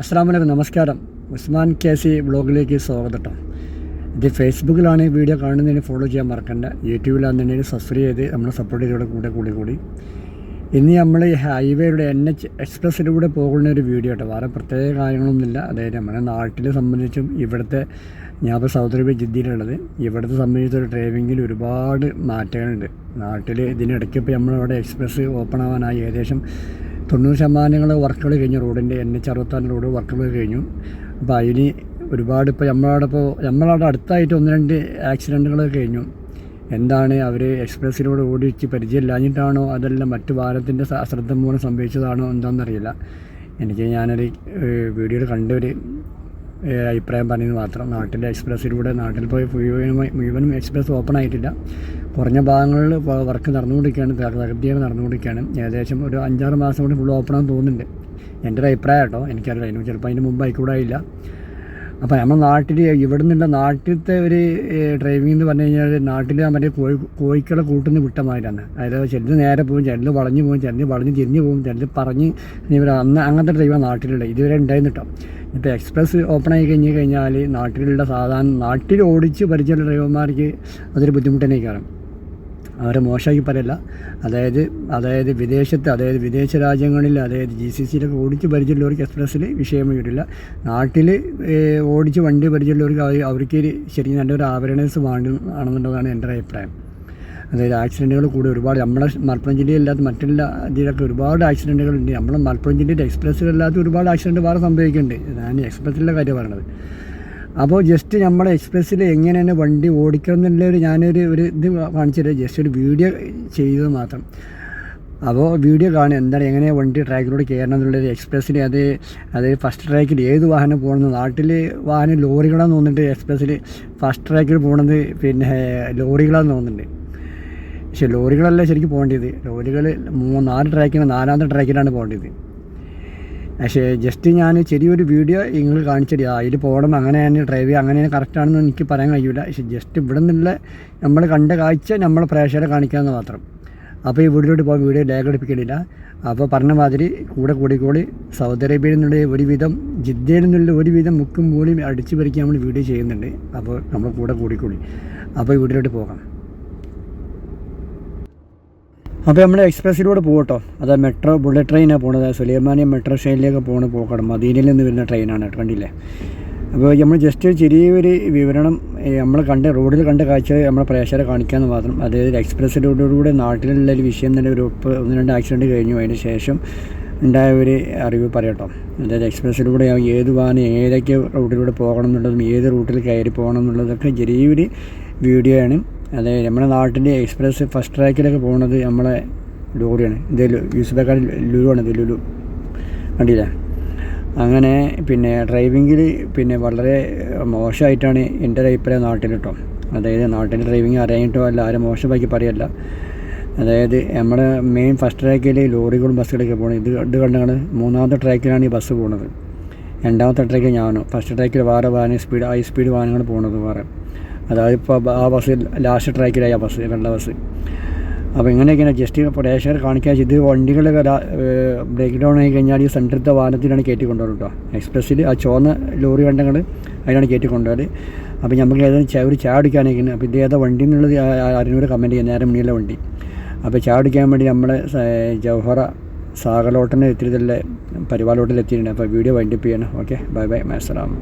അസ്സാം വലൈക്കും നമസ്കാരം. ഉസ്മാൻ കെ സി ബ്ലോഗിലേക്ക് സ്വാഗതം. ഇത് ഫേസ്ബുക്കിലാണ് ഈ വീഡിയോ കാണുന്നതിന് ഫോളോ ചെയ്യാൻ മറക്കണ്ട. യൂട്യൂബിലാണെന്നുണ്ടെങ്കിൽ സബ്സ്ക്രൈബ് ചെയ്ത് നമ്മളെ സപ്പോർട്ട് ചെയ്തോടെ കൂടെ കൂടി കൂടി. ഇനി നമ്മൾ ഈ ഹൈവേയുടെ എൻ എച്ച് എക്സ്പ്രസ്സിലൂടെ പോകുന്ന ഒരു വീഡിയോ കേട്ടോ വേറെ പ്രത്യേക കാര്യങ്ങളൊന്നുമില്ല. അതായത് നമ്മുടെ നാട്ടിലെ സംബന്ധിച്ചും ഇവിടുത്തെ ഞാൻ ഇപ്പോൾ സൗദി അറേബ്യ ജിദ്ദയിലുള്ളത്. ഇവിടുത്തെ സംബന്ധിച്ചൊരു ഡ്രൈവിങ്ങിൽ ഒരുപാട് മാറ്റങ്ങളുണ്ട്. നാട്ടിൽ ഇതിനിടയ്ക്ക് ഇപ്പോൾ നമ്മളവിടെ എക്സ്പ്രസ് ഓപ്പൺ ആവാനായി ഏകദേശം തൊണ്ണൂറ് ശതമാനങ്ങൾ വർക്കുകൾ കഴിഞ്ഞു. റോഡിന്റെ എൻ എച്ച് അറുപത്താറ് റോഡ് വർക്കുകൾ കഴിഞ്ഞു. അപ്പോൾ അതിന് ഒരുപാട് ഇപ്പോൾ നമ്മളവിടെ ഇപ്പോൾ നമ്മളവിടെ അടുത്തായിട്ട് ഒന്ന് രണ്ട് ആക്സിഡന്റുകൾ കഴിഞ്ഞു. എന്താണ് അവർ എക്സ്പ്രസ്സിലൂടെ ഓടിച്ച് പരിചയമില്ലാഞ്ഞിട്ടാണോ? അതല്ല മറ്റു വാഹനത്തിന്റെ അശ്രദ്ധ മൂലം സംഭവിച്ചതാണോ? എന്താണെന്നറിയില്ല എനിക്ക് ഞാനൊരു വീഡിയോയിൽ കണ്ടൊരു അഭിപ്രായം പറഞ്ഞത് മാത്രം. നാട്ടിലെ എക്സ്പ്രസ്സിലൂടെ നാട്ടിൽ പോയി മുഴുവനും മുഴുവനും എക്സ്പ്രസ് ഓപ്പൺ ആയിട്ടില്ല. കുറഞ്ഞ ഭാഗങ്ങളിൽ വർക്ക് നടന്നുകൊണ്ടിരിക്കുകയാണ്. തകർത്തിയാണ് നടന്നുകൊണ്ടിരിക്കുകയാണ്. ഏകദേശം ഒരു അഞ്ചാറ് മാസം കൂടി ഫുൾ ഓപ്പൺ ആണെന്ന് തോന്നുന്നുണ്ട്. എന്റെ ഒരു അഭിപ്രായം കേട്ടോ എനിക്കറിയില്ല. അതിന് ചിലപ്പോൾ അതിന് മുമ്പ് ആയിക്കൂടായില്ല. അപ്പോൾ നമ്മുടെ നാട്ടിൽ ഇവിടെ നിന്നുള്ള നാട്ടിലത്തെ ഒരു ഡ്രൈവിംഗ് എന്ന് പറഞ്ഞു കഴിഞ്ഞാൽ നാട്ടിൽ മറ്റേ കോഴി കോഴിക്കളെ കൂട്ടുന്ന വിട്ടമാതിരാണ് അതായത് ചിലത് നേരെ പോകും ചിലത് വളഞ്ഞു പോകും ചിലത് വളഞ്ഞ് തിരിഞ്ഞു പോകും ചിലത് പറഞ്ഞ് ഇവർ അന്ന് അങ്ങനത്തെ ഡ്രൈവാണ് നാട്ടിലുള്ള ഇതുവരെ ഉണ്ടായിരുന്നു കേട്ടോ ഇപ്പോൾ എക്സ്പ്രസ് ഓപ്പൺ ആയി കഴിഞ്ഞ് കഴിഞ്ഞാൽ നാട്ടിലുള്ള സാധാരണ നാട്ടിൽ ഓടിച്ച് പരിചയമുള്ള ഡ്രൈവർമാർക്ക് അതൊരു ബുദ്ധിമുട്ട് തന്നെ കാരണം അവരെ മോശമാക്കി പറയല്ല. അതായത് അതായത് വിദേശത്ത് അതായത് വിദേശ രാജ്യങ്ങളിൽ അതായത് ജി സി സിയിലൊക്കെ ഓടിച്ച് പരിചയമുള്ളവർക്ക് എക്സ്പ്രസ്സിൽ വിഷയം വരില്ല. നാട്ടിൽ ഓടിച്ച് വണ്ടി പരിചയമുള്ളവർക്ക് അവർ അവർക്ക് ശരിക്കും നല്ലൊരു അവയർനെസ് വേണം ആണെന്നുള്ളതാണ് എന്റെ അഭിപ്രായം. അതായത് ആക്സിഡന്റുകൾ കൂടി ഒരുപാട് നമ്മുടെ മലപ്പുറം ജില്ലയില്ലാത്ത മറ്റുള്ള ഇതിലൊക്കെ ഒരുപാട് ആക്സിഡന്റുകൾ ഉണ്ട്. നമ്മുടെ മലപ്പുറം ജില്ലയിൽ എക്സ്പ്രസ്സിലല്ലാത്ത ഒരുപാട് ആക്സിഡന്റ് വേറെ സംഭവിക്കുന്നുണ്ട്. ഞാൻ എക്സ്പ്രസ്സിലെ കാര്യം പറയണത്. അപ്പോൾ ജസ്റ്റ് നമ്മുടെ എക്സ്പ്രസ്സിൽ എങ്ങനെ എങ്ങനെയാണ് വണ്ടി ഓടിക്കണം എന്നുള്ളൊരു ഞാനൊരു ഒരു ഇത് കാണിച്ചിട്ട് ജസ്റ്റ് ഒരു വീഡിയോ ചെയ്തത് മാത്രം. അപ്പോൾ വീഡിയോ കാണുക എന്താണ് എങ്ങനെ വണ്ടി ട്രാക്കിലൂടെ കയറണം എന്നുള്ളൊരു എക്സ്പ്രസ്സിൽ അത് അത് ഫസ്റ്റ് ട്രാക്കിൽ ഏത് വാഹനം പോകണമെന്ന് നാട്ടിൽ വാഹനം ലോറികളാന്ന് തോന്നുന്നുണ്ട് എക്സ്പ്രസ്സിൽ ഫസ്റ്റ് ട്രാക്കിൽ പോകണത് പിന്നെ ലോറികളാന്ന് തോന്നുന്നുണ്ട്. പക്ഷേ ലോറികളല്ല ശരിക്കും പോകേണ്ടത്. ലോറികൾ മൂന്ന് നാല് ട്രാക്കിന് നാലാമത്തെ ട്രാക്കിലാണ് പോകേണ്ടത്. പക്ഷേ ജസ്റ്റ് ഞാൻ ചെറിയൊരു വീഡിയോ നിങ്ങൾ കാണിച്ചിട്ട് ആ ഇതിൽ പോകണം അങ്ങനെയാണ് ഡ്രൈവ് ചെയ്യുക അങ്ങനെയാണ് കറക്റ്റാണെന്ന് എനിക്ക് പറയാൻ കഴിയില്ല പക്ഷേ ജസ്റ്റ് ഇവിടെ നിന്നുള്ള നമ്മൾ കണ്ട കാഴ്ച നമ്മൾ പ്രേക്ഷകരെ കാണിക്കാമെന്ന് മാത്രം. അപ്പോൾ ഈ വീട്ടിലോട്ട് പോകാൻ വീഡിയോ ലാഗ് എടുപ്പിക്കലില്ല. അപ്പോൾ പറഞ്ഞ മാതിരി കൂടെ കൂടി കൂടി സൗദി അറേബ്യയിൽ നിന്നുള്ള ഒരുവിധം ജിദ്ദയിൽ നിന്നുള്ള ഒരുവിധം മുക്കും മൂളിയും അടിച്ചു പറിക്കാൻ നമ്മൾ വീഡിയോ ചെയ്യുന്നുണ്ട്. അപ്പോൾ നമ്മൾ കൂടെ കൂടിക്കൂടി അപ്പോൾ ഈ വീട്ടിലോട്ട് പോകാം. അപ്പോൾ നമ്മൾ എക്സ്പ്രസ്സിലൂടെ പോകട്ടോ അത് മെട്രോ ബുള്ളറ്റ് ട്രെയിനാണ് പോണത്. സുലൈമാനിയ മെട്രോ സ്റ്റേഷനിലേക്ക് പോകണ പോക്കണം മദീനയിൽ നിന്ന് വരുന്ന ട്രെയിനാണ് കണ്ടില്ലേ? അപ്പോൾ നമ്മൾ ജസ്റ്റ് ചെറിയൊരു വിവരണം നമ്മൾ കണ്ട റോഡിൽ കണ്ട കാഴ്ച നമ്മളെ പ്രേക്ഷകരെ കാണിക്കാമെന്ന് മാത്രം. അതായത് എക്സ്പ്രസ്സിലൂടെ നാട്ടിലുള്ള ഒരു വിഷയം തന്നെ ഒരു ഒന്ന് രണ്ട് ആക്സിഡന്റ് കഴിഞ്ഞു. അതിന് ശേഷം ഉണ്ടായ ഒരു അറിവ് പറയട്ടോ. അതായത് എക്സ്പ്രസ്സിലൂടെ ഏത് വാഹനം ഏതൊക്കെ റൂട്ടിലൂടെ പോകണം എന്നുള്ളതും ഏത് റൂട്ടിൽ കയറി പോകണം എന്നുള്ളതൊക്കെ ചെറിയൊരു വീഡിയോ ആണ് അതായത് നമ്മുടെ നാട്ടിന്റെ എക്സ്പ്രസ് ഫസ്റ്റ് ട്രാക്കിലൊക്കെ പോകുന്നത് നമ്മളെ ലോറിയാണ്. ഇത് യൂസിലേക്കാൾ ലുലു ആണ് ഇത് ലുലു കണ്ടില്ലേ അങ്ങനെ പിന്നെ ഡ്രൈവിങ്ങിൽ പിന്നെ വളരെ മോശമായിട്ടാണ് എന്റെ ഒരു അഭിപ്രായം നാട്ടിൽ കേട്ടോ. അതായത് നാട്ടിൽ ഡ്രൈവിങ് അറിയാനിട്ടോ അല്ല ആരും മോശമാക്കി പറയല്ല. അതായത് നമ്മുടെ മെയിൻ ഫസ്റ്റ് ട്രാക്കിൽ ലോറികളും ബസ്സുകളൊക്കെ പോകണം ഇത് ഇത് കണ്ടാണ് മൂന്നാമത്തെ ട്രാക്കിലാണ് ഈ ബസ് പോകുന്നത് രണ്ടാമത്തെ ട്രാക്കിൽ ഞാനും. ഫസ്റ്റ് ട്രാക്കിൽ വേറെ വാഹനം സ്പീഡ് ഹൈ സ്പീഡ് വാഹനങ്ങൾ പോകുന്നത് വേറെ. അതായത് ഇപ്പോൾ ആ ബസ് ലാസ്റ്റ് ട്രാക്കിലായി ആ ബസ് വെള്ള ബസ്. അപ്പോൾ ഇങ്ങനെയൊക്കെയാണ് ജസ്റ്റ് പ്രേക്ഷകർ കാണിക്കാൻ ഇത് വണ്ടികൾ ബ്രേക്ക് ഡൗൺ ആയി കഴിഞ്ഞാൽ ഈ സെന്ററത്തെ വാഹനത്തിലാണ് കയറ്റി കൊണ്ടുപോകുന്നത് കേട്ടോ. എക്സ്പ്രസ്സിൽ ആ ചുവന്ന ലോറി കണ്ടങ്ങൾ അതിലാണ് കയറ്റി കൊണ്ടുപോയത് അപ്പോൾ നമുക്ക് ഏതെങ്കിലും ചായ ഒരു ചായ അടിക്കാനൊക്കെ അപ്പോൾ ഇത് ഏതാ വണ്ടി എന്നുള്ളത് ആരിനോട് കമന്റ് ചെയ്യാം. നേരെ മുന്നിലെ വണ്ടി. അപ്പോൾ ചായ അടിക്കാൻ വേണ്ടി നമ്മളെ ജവഹറ സാഗലോട്ടന് എത്തിയതല്ലേ പരിപാലോട്ടിൽ എത്തിയിട്ടുണ്ട്. അപ്പോൾ വീഡിയോ വൈൻഡപ്പ് ചെയ്യണം. Okay bye bye മാസലാം